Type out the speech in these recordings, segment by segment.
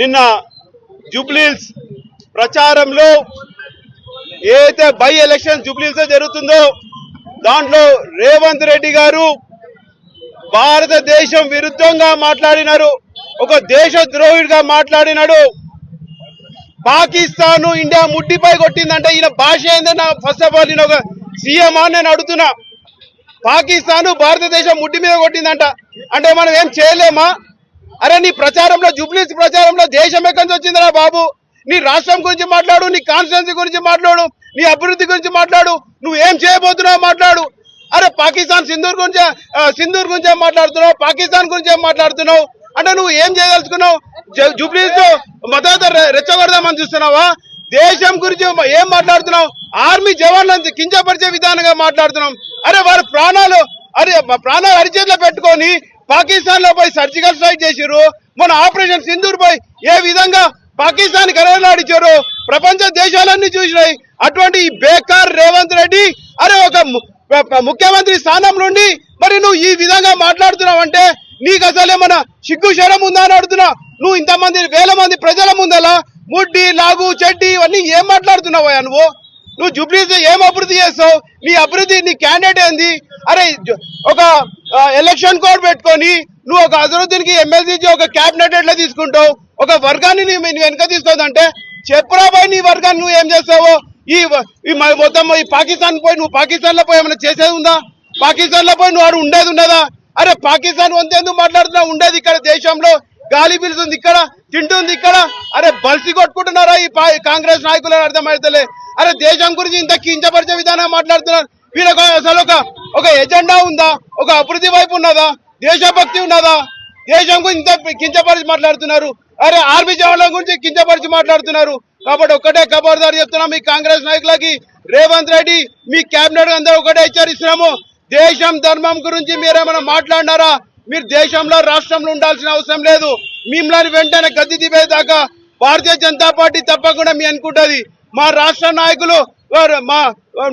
నిన్న జూబ్లీల్స్ ప్రచారంలో ఏదైతే బై ఎలక్షన్ జూబ్లీస్ జరుగుతుందో దాంట్లో రేవంత్ రెడ్డి గారు భారతదేశం విరుద్ధంగా మాట్లాడినారు ఒక దేశ ద్రోహుడిగా మాట్లాడినాడు. పాకిస్తాన్ ఇండియా ముడ్డిపై కొట్టిందంటే ఈయన భాష ఏందని ఫస్ట్ ఆఫ్ ఆల్ నేను ఒక సీఎం అని నేను అడుగుతున్నా. పాకిస్తాన్ భారతదేశం ముడ్డి మీద కొట్టిందంట. అంటే మనం ఏం చేయలేమా? అరే నీ ప్రచారంలో జూబ్లీస్ ప్రచారంలో దేశం ఎక్కడి నుంచి వచ్చిందిరా బాబు? నీ రాష్ట్రం గురించి మాట్లాడు నీ కాన్స్టిట్యున్సీ గురించి మాట్లాడు నీ అభివృద్ధి గురించి మాట్లాడు. నువ్వు ఏం చేయబోతున్నావు మాట్లాడు. అరే పాకిస్తాన్ సింధూర్ గురించి సింధూర్ గురించి ఏం మాట్లాడుతున్నావు పాకిస్తాన్ గురించి ఏం మాట్లాడుతున్నావు. అంటే నువ్వు ఏం చేయదలుచుకున్నావు? జ- జూబ్లీస్ మద్దతు రెచ్చగొడదామని చూస్తున్నావా? దేశం గురించి ఏం మాట్లాడుతున్నావు? ఆర్మీ జవాన్లను కించపరిచే విధానంగా మాట్లాడుతున్నాం. అరే వారి ప్రాణాలు అరే ప్రాణాలు అరిచేతిలో పెట్టుకొని పాకిస్తాన్లో పోయి సర్జికల్ స్ట్రైక్ చేసిర్రు. మన ఆపరేషన్ సింధూర్ పై ఏ విధంగా పాకిస్తాన్ కరలాడించారు ప్రపంచ దేశాలన్నీ చూసినాయి. అటువంటి బేకార్ రేవంత్ రెడ్డి అరే ఒక ము- ముఖ్యమంత్రి స్థానం నుండి మరి నువ్వు ఈ విధంగా మాట్లాడుతున్నావు అంటే నీకు అసలేమన్నా సిగ్గు శరం ఉందా అని అడుగుతున్నా. నువ్వు ఇంతమంది వేల మంది ప్రజల ముందలా ముడ్డి లాగు చెడ్డి ఇవన్నీ ఏం మాట్లాడుతున్నావా నువ్వు? నువ్వు జూబ్లీస్ ఏం అభివృద్ధి చేస్తావు? నీ అభివృద్ధి నీ క్యాండిడేట్ ఏంది? అరే ఒక ఎలక్షన్ కోడ్ పెట్టుకొని నువ్వు ఒక అజరుద్దీన్కి ఎమ్మెల్సీ ఒక క్యాబినెట్ ఎట్లా తీసుకుంటావు? ఒక వర్గాన్ని నువ్వు వెనక తీసుకోదంటే చెప్పురాబాయ్ నీ వర్గాన్ని నువ్వు ఏం చేస్తావో? ఈ మొత్తం ఈ పాకిస్తాన్ పోయి నువ్వు పాకిస్తాన్లో పోయి ఏమైనా చేసేది ఉందా? పాకిస్తాన్లో పోయి నువ్వు ఆడు ఉండేది ఉండదా అరే పాకిస్తాన్ వంతెందుకు మాట్లాడుతున్నావు? ఉండేది ఇక్కడ దేశంలో. గాలి పిలుస్తుంది ఇక్కడ తింటుంది ఇక్కడ. అరే బలిసి కొట్టుకుంటున్నారా ఈ కాంగ్రెస్ నాయకులు? అర్థమైతలే. అరే దేశం గురించి ఇంత కించపరిచే విధానం మాట్లాడుతున్నారు. వీళ్ళకు అసలు ఒక ఒక ఎజెండా ఉందా? ఒక అభివృద్ధి వైపు ఉన్నదా? దేశభక్తి ఉన్నదా? దేశం గురించి ఇంత కించపరిచి మాట్లాడుతున్నారు. అరే ఆర్మీ జవాన్ల గురించి కించపరిచి మాట్లాడుతున్నారు. కాబట్టి ఒక్కటే ఖబర్దారు చెప్తున్నాం మీ కాంగ్రెస్ నాయకులకి రేవంత్ రెడ్డి మీ కేబినెట్ అందరూ ఒకటే హెచ్చరిస్తున్నాము. దేశం ధర్మం గురించి మీరేమైనా మాట్లాడినారా? మీరు దేశంలో రాష్ట్రంలో ఉండాల్సిన అవసరం లేదు. మిమ్మల్ని వెంటనే గద్దె దిపేదాకా భారతీయ జనతా పార్టీ తప్పకుండా మీ అనుకుంటది. మా రాష్ట్ర నాయకులు మా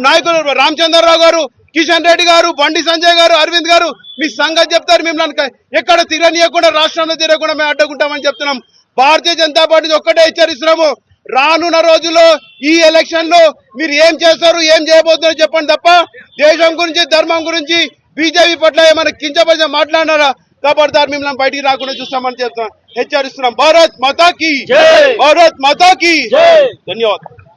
నాయకులు రామచంద్రరావు గారు కిషన్ రెడ్డి గారు బండి సంజయ్ గారు అరవింద్ గారు మీ సంగతి చెప్తారు మిమ్మల్ని ఎక్కడ తిరగనీయకుండా రాష్ట్రంలో తిరగకుండా మేము అడ్డుకుంటామని చెప్తున్నాం. భారతీయ జనతా పార్టీ ఒక్కటే హెచ్చరిస్తున్నాము. రానున్న రోజుల్లో ఈ ఎలక్షన్లో మీరు ఏం చేస్తారు ఏం చేయబోతున్నారో చెప్పండి తప్ప దేశం గురించి ధర్మం గురించి బీజేపీ పట్ల ఏమైనా కించపరిచే మాట్లాడినారా? కాబట్టి మిమ్మల్ని బయటికి రాకుండా చూస్తామని చెప్తాం హెచ్చరిస్తున్నాం. భారత్ మాతాకి. భారత్ మాతాకి. ధన్యవాదాలు.